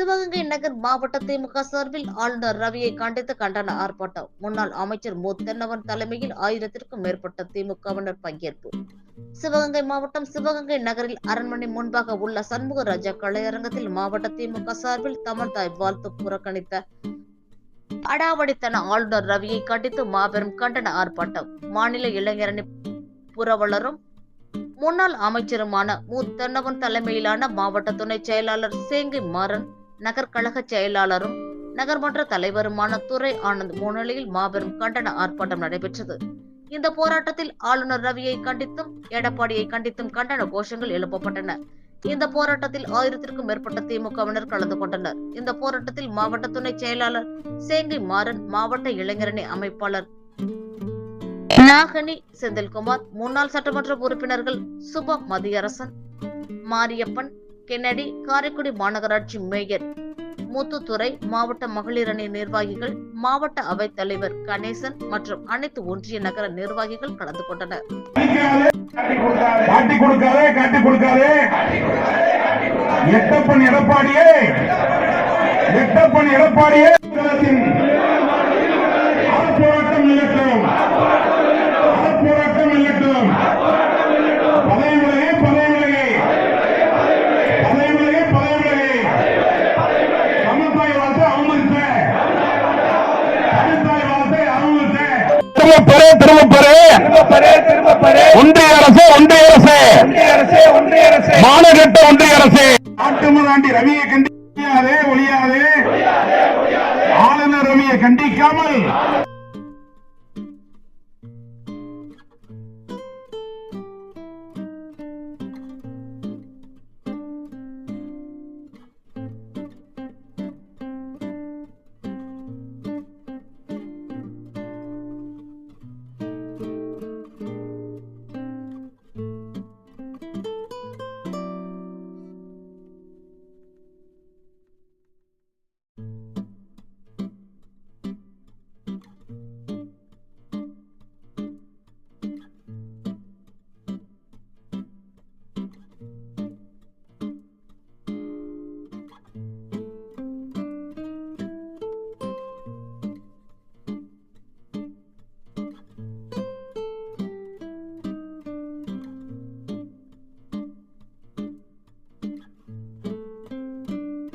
சிவகங்கை நகர் மாவட்ட திமுக சார்பில் ஆளுநர் ரவியை கண்டித்து கண்டன ஆர்ப்பாட்டம். முன்னாள் அமைச்சர் மு தென்னவன் தலைமையில் ஆயிரத்திற்கும் மேற்பட்ட திமுகவினர் பங்கேற்பு. சிவகங்கை மாவட்டம் சிவகங்கை நகரில் அரண்மனை முன்பாக உள்ள சண்முக ராஜா கலையரங்கத்தில் மாவட்ட திமுக சார்பில் தமிழ்தாய் வாழ்த்து புறக்கணித்த அடாவடித்தன ஆளுநர் ரவியை கண்டித்து மாபெரும் கண்டன ஆர்ப்பாட்டம். மாநில இளைஞரணி புரவலரும் முன்னாள் அமைச்சருமான மு தென்னவன் தலைமையிலான மாவட்ட துணை செயலாளர் சேங்கை மாறன் நகர்கழக செயலாளரும் நகர்மன்ற தலைவருமான துரை ஆனந்த் முன்னிலையில் மாபெரும் கண்டன ஆர்ப்பாட்டம் நடைபெற்றது. இந்த போராட்டத்தில் ஆளுநர் ரவியை கண்டித்தும் எடப்பாடியை கண்டித்தும் கண்டன கோஷங்கள் எழுப்பப்பட்டன. இந்த போராட்டத்தில் ஆயிரத்திற்கும் மேற்பட்ட திமுகவினர் கலந்து கொண்டனர். இந்த போராட்டத்தில் மாவட்ட துணை செயலாளர் சேங்கை மாறன் மாவட்ட இளைஞரணி அமைப்பாளர் நாகனி செந்தில்குமார் முன்னாள் சட்டமன்ற உறுப்பினர்கள் சுப மதியரசன் மாரியப்பன் கென்னடி காரைக்குடி மாநகராட்சி மேயர். முத்துத்துறை மாவட்ட மகளிர் அணி நிர்வாகிகள் மாவட்ட அவைத் தலைவர் கணேசன் மற்றும் அனைத்து ஒன்றிய நகர நிர்வாகிகள் கலந்து கொண்டனர். எட்டப்பன் எடப்பாடியே. எட்டப்பன் எடப்பாடியே. திரும்ப பெரு திரும்ப பெரு. ஒன்றிய அரசு ஒன்றிய அரசு. ஒன்றிய அரசே ஒன்றிய அரசே. மாநகட்ட ஒன்றிய அரசு. ஆட்டுமதாண்டி ரவியை கண்டிக்காதே ஒழியாதே. ஆளுநர் ரவியை கண்டிக்காமல்